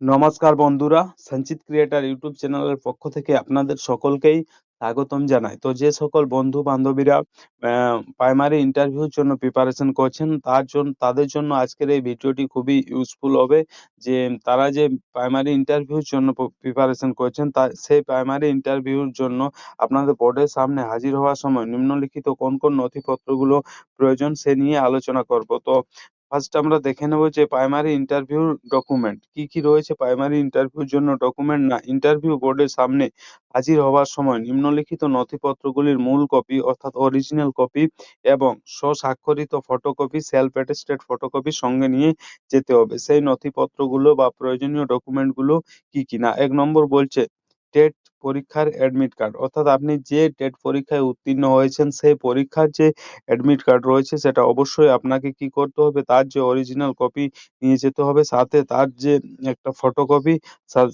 নমস্কার বন্ধুরা, সঞ্চিত ক্রিয়েটার ইউটিউব চ্যানেলের পক্ষ থেকে আপনাদের সকলকেই স্বাগতম জানাই। তো যে সকল বন্ধু বান্ধবীরা প্রাইমারি ইন্টারভিউর জন্য প্রিপারেশন করছেন, তার জন্য তাদের জন্য আজকের এই ভিডিওটি খুবই ইউজফুল হবে। যে তারা যে প্রাইমারি ইন্টারভিউর জন্য প্রিপারেশন করছেন, তা, সেই প্রাইমারি ইন্টারভিউর জন্য আপনাদের বোর্ডের সামনে হাজির হওয়ার সময় নিম্নলিখিত কোন কোন নথিপত্রগুলো প্রয়োজন সে নিয়ে আলোচনা করব। তো ফার্স্ট আমরা দেখে নেব যে প্রাইমারি ইন্টারভিউ ডকুমেন্ট কি কি রয়েছে প্রাইমারি ইন্টারভিউর জন্য ডকুমেন্ট না ইন্টারভিউ বোর্ডের সামনে হাজির হওয়ার সময় নিম্নলিখিত নথিপত্রগুলির মূল কপি অর্থাৎ অরিজিনাল কপি এবং স্বস্বাক্ষরিত ফটোকপি সেলফ অ্যাটেস্টেড ফটোকপি সঙ্গে নিয়ে যেতে হবে। সেই নথিপত্রগুলো বা প্রয়োজনীয় ডকুমেন্টগুলো কি কি? না, এক নম্বর বলছে টেট পরীক্ষার অ্যাডমিট কার্ড অর্থাৎ আপনি যে টেট পরীক্ষায় উত্তীর্ণ হয়েছেন, সেই পরীক্ষার যে অ্যাডমিট কার্ড রয়েছে, সেটা অবশ্যই আপনাকে কি করতে হবে? তার যে অরিজিনাল কপি নিয়ে যেতে হবে, সাথে তার যে একটা ফটোকপি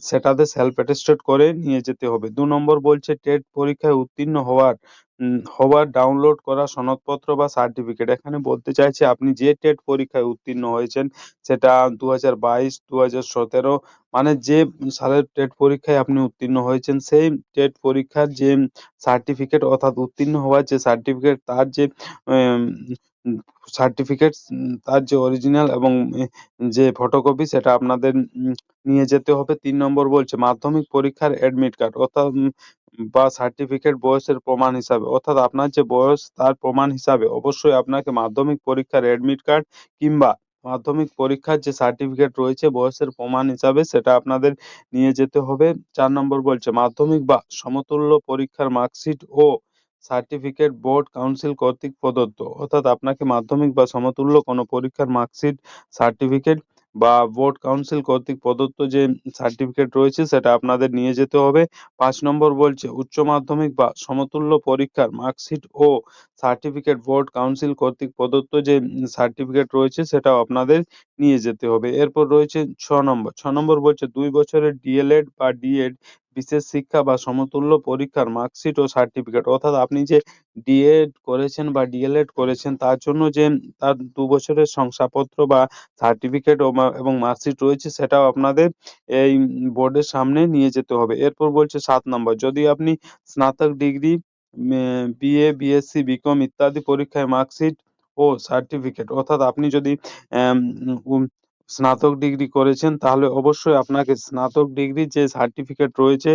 সেটাতে সেলফ অ্যাটেস্টেড করে নিয়ে যেতে হবে। দু নম্বর বলছে টেট পরীক্ষায় উত্তীর্ণ হওয়ার হওয়ার ডাউনলোড করা সনদপত্র বা সার্টিফিকেট এখানে বলতে চাইছে, আপনি যে টেট পরীক্ষায় উত্তীর্ণ হয়েছেন, সেটা দু হাজার বাইশ সতেরো মানে যে সালের টেট পরীক্ষায় আপনি উত্তীর্ণ হয়েছেন, সেই টেট পরীক্ষার যে সার্টিফিকেট অর্থাৎ উত্তীর্ণ হওয়ার যে সার্টিফিকেট তার যে সার্টিফিকেট তার যে অরিজিনাল এবং যে ফটোকপি সেটা আপনাদের নিয়ে যেতে হবে। তিন নম্বর বলছে, মাধ্যমিক পরীক্ষার অ্যাডমিট কার্ড অর্থাৎ বা সার্টিফিকেট বয়সের প্রমাণ হিসাবে। অর্থাৎ আপনার যে বয়স, তার প্রমাণ হিসাবে অবশ্যই আপনাকে মাধ্যমিক পরীক্ষার অ্যাডমিট কার্ড কিংবা মাধ্যমিক পরীক্ষার যে সার্টিফিকেট রয়েছে বয়সের প্রমাণ হিসাবে সেটা আপনাদের নিয়ে যেতে হবে। চার নম্বর বলছে, মাধ্যমিক বা সমতুল্য পরীক্ষার মার্কশিট ও সার্টিফিকেট বোর্ড কাউন্সিল কর্তৃক প্রদত্ত। অর্থাৎ আপনাকে মাধ্যমিক বা সমতুল্য কোনো পরীক্ষার মার্কশিট সার্টিফিকেট বা বোর্ড কাউন্সিল কর্তৃক প্রদত্ত যে সার্টিফিকেট রয়েছে, সেটা আপনাদের নিয়ে যেতে হবে। পাঁচ নম্বর বলছে, উচ্চ মাধ্যমিক বা সমতুল্য পরীক্ষার মার্কশিট ও সার্টিফিকেট বোর্ড কাউন্সিল কর্তৃক প্রদত্ত যে সার্টিফিকেট রয়েছে, সেটাও আপনাদের নিয়ে যেতে হবে। এরপর রয়েছে ছ নম্বর ছ নম্বর বলছে, দুই বছরের ডিএলএড বা ডিএড, বিশেষ শিক্ষা বা সমতুল্য পরীক্ষার মার্কশিট ও সার্টিফিকেট। অর্থাৎ আপনি যে ডিএড করেছেন বা ডিএলএড করেছেন, তার জন্য যে তার দু বছরের শংসাপত্র বা সার্টিফিকেট এবং মার্কশিট রয়েছে, সেটাও আপনাদের এই বোর্ডের সামনে নিয়ে যেতে হবে। এরপর বলছে সাত নম্বর, যদি আপনি স্নাতক ডিগ্রি বিএ বিএসসি বিকম ইত্যাদি পরীক্ষায় মার্কশিট ও সার্টিফিকেট অর্থাৎ আপনি যদি স্নাতক ডিগ্রি করেছেন, তাহলে অবশ্যই আপনাকে স্নাতক ডিগ্রির যে সার্টিফিকেট রয়েছে,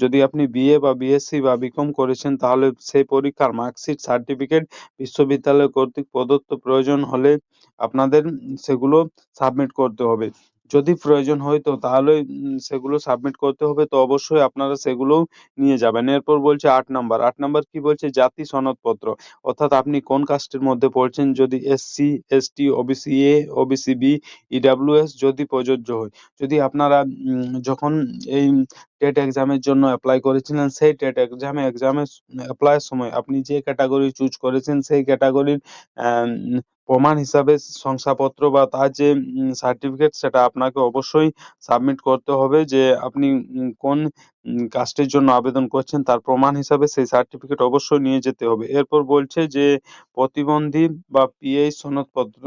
যদি আপনি বিএ বা বিএসসি বা বিকম করেছেন, তাহলে সেই পরীক্ষার মার্কশিট সার্টিফিকেট বিশ্ববিদ্যালয় কর্তৃক প্রদত্ত প্রয়োজন হলে আপনাদের সেগুলো সাবমিট করতে হবে। যদি প্রয়োজন হয় তো তাহলে সেগুলো সাবমিট করতে হবে। তো অবশ্যই আপনারা সেগুলোও নিয়ে যাবেন। এরপর বলছে আট নাম্বার। আট নাম্বার কি বলছে? জাতি সনদপত্র। অর্থাৎ আপনি কোন কাস্টের মধ্যে পড়ছেন? যদি SC ST OBC A OBC B EWS যদি প্রযোজ্য হয়। যদি আপনারা যখন এই টেট এক্সামের জন্য অ্যাপ্লাই করেছিলেন, সেই টেট এক্সামে এক্সামে অ্যাপ্লাইয়ের সময় আপনি যে ক্যাটাগরি চুজ করেছেন, সেই ক্যাটাগরির প্রমাণ হিসাবে শংসাপত্র বা তার যে সার্টিফিকেট সেটা আপনাকে অবশ্যই সাবমিট করতে হবে যে, আপনি কোন কাস্টের জন্য আবেদন করছেন তার প্রমাণ হিসাবে সেই সার্টিফিকেট অবশ্যই নিয়ে যেতে হবে। এরপর বলছে যে, প্রতিবন্ধী বা পিএইচ সনদপত্র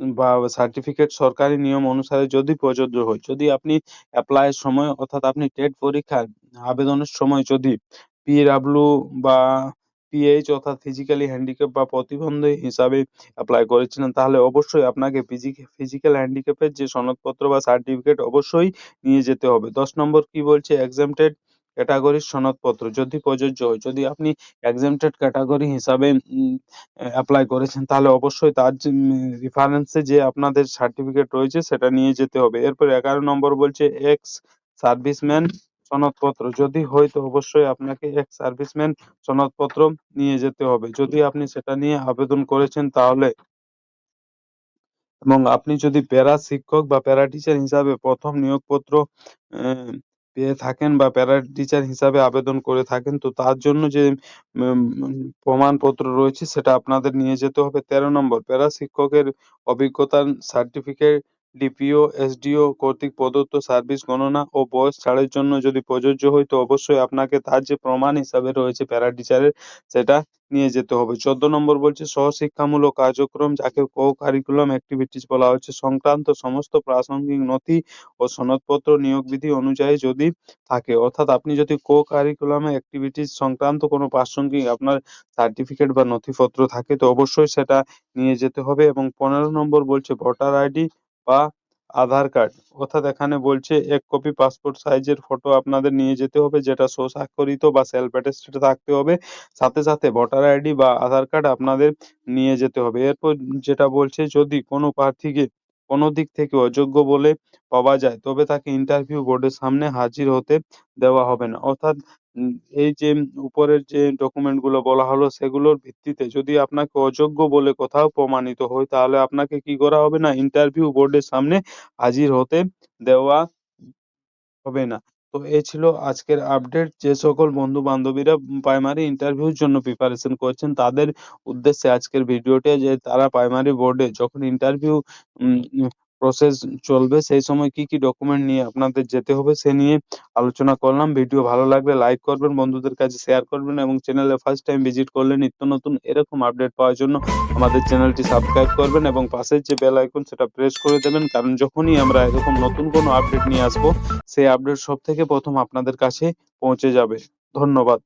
বা সার্টিফিকেট সরকারি নিয়ম অনুসারে যদি প্রযোজ্য হয়, যদি আপনি অ্যাপ্লাইয়ের সময় অর্থাৎ আপনি টেট পরীক্ষার আবেদনের সময় যদি পিডাব্লিউ বা পিএইচ অর্থাৎ ফিজিক্যালি হ্যান্ডিক্যাপ বা প্রতিবন্ধী হিসাবে অ্যাপ্লাই করেছিলেন, তাহলে অবশ্যই আপনাকে ফিজিক্যাল হ্যান্ডিক্যাপের যে সনদপত্র বা সার্টিফিকেট অবশ্যই নিয়ে যেতে হবে। দশ নম্বর কি বলছে? এক্সামটেড ক্যাটাগরির সনদপত্র। যদি প্রযোজ্য হয়, যদি আপনি এক্সামটেড ক্যাটাগরি হিসাবে অ্যাপ্লাই করেছেন, তাহলে অবশ্যই তার রেফারেন্সে যে আপনাদের সার্টিফিকেট রয়েছে, সেটা নিয়ে যেতে হবে। এরপর এগারো নম্বর বলছে এক্স সার্ভিসম্যান সনদপত্র। যদি হয় তো অবশ্যই আপনাকে এক্স সার্ভিসম্যান সনদপত্র নিয়ে যেতে হবে। যদি আপনি সেটা নিয়ে আবেদন করেছেন তাহলে এবং আপনি যদি প্যারা শিক্ষক বা প্যারা টিচার হিসাবে প্রথম নিয়োগপত্র পেয়ে থাকেন বা প্যারা টিচার হিসাবে আবেদন করে থাকেন, তো তার জন্য যে প্রমাণপত্র রয়েছে সেটা আপনাদের নিয়ে যেতে হবে। তেরো নম্বর, প্যারা শিক্ষকের অভিজ্ঞতার সার্টিফিকেট ডিপিও, এসডিও কর্তৃক প্রদত্ত সার্ভিস গণনা ও বয়স ছাড়ের জন্য যদি প্রযোজ্য হয় তো অবশ্যই আপনাকে তার যে প্রমাণ হিসাবে রয়েছে প্যারা টিচারের সেটা নিয়ে যেতে হবে। চোদ্দ নম্বর বলছে সহশিক্ষামূলক কার্যক্রম যাকে কো কারিকুলাম অ্যাক্টিভিটিস বলা হচ্ছে সংক্রান্ত সমস্ত প্রাসঙ্গিক নথি ও সনদপত্র নিয়োগ বিধি অনুযায়ী যদি থাকে অর্থাৎ আপনি যদি কো কারিকুলাম অ্যাক্টিভিটিস সংক্রান্ত কোনো প্রাসঙ্গিক আপনার সার্টিফিকেট বা নথিপত্র থাকে তো অবশ্যই সেটা নিয়ে যেতে হবে। এবং পনেরো নম্বর বলছে ভোটার আইডি বা আধার কার্ড। অর্থাৎ এখানে বলছে, এক কপি পাসপোর্ট সাইজের ফটো আপনাদের নিয়ে যেতে হবে, যেটা স্বস্বাক্ষরিত বা সেলফ অ্যাটেস্টেড থাকতে হবে। সাথে সাথে ভোটার আইডি বা আধার কার্ড আপনাদের নিয়ে যেতে হবে। এরপর যেটা বলছে, যদি কোনো প্রার্থীকে কোনো দিক থেকে অযোগ্য বলে পাওয়া যায়। তবে তাকে ইন্টারভিউ বোর্ডের সামনে হাজির হতে দেওয়া হবে না। অর্থাৎ এই যে উপরের যে ডকুমেন্টগুলো বলা হলো সেগুলোর ভিত্তিতে যদি আপনাকে অযোগ্য বলে কোথাও প্রমাণিত হয়, তাহলে আপনাকে কি করা হবে না? ইন্টারভিউ বোর্ডের সামনে হাজির হতে দেওয়া হবে না। তো এই ছিল আজকের আপডেট যে সকল বন্ধু বান্ধবীরা প্রাইমারি ইন্টারভিউর জন্য প্রিপারেশন করছেন, তাদের উদ্দেশ্যে আজকের ভিডিওটি যে তারা প্রাইমারি বোর্ডে যখন ইন্টারভিউ প্রসেস চলবে, সেই সময় কি কি ডকুমেন্ট নিয়ে আপনাদের যেতে হবে সে নিয়ে আলোচনা করলাম। ভিডিও ভালো লাগলে লাইক করবেন, বন্ধুদের কাছে শেয়ার করবেন এবং চ্যানেলে ফার্স্ট টাইম ভিজিট করলে নিত্য নতুন এরকম আপডেট পাওয়ার জন্য আমাদের চ্যানেলটি সাবস্ক্রাইব করবেন এবং পাশের যে বেল আইকন সেটা প্রেস করে দেবেন। কারণ যখনই আমরা এরকম নতুন কোনো আপডেট নিয়ে আসব, সেই আপডেট সব থেকে প্রথম আপনাদের কাছে পৌঁছে যাবে। ধন্যবাদ।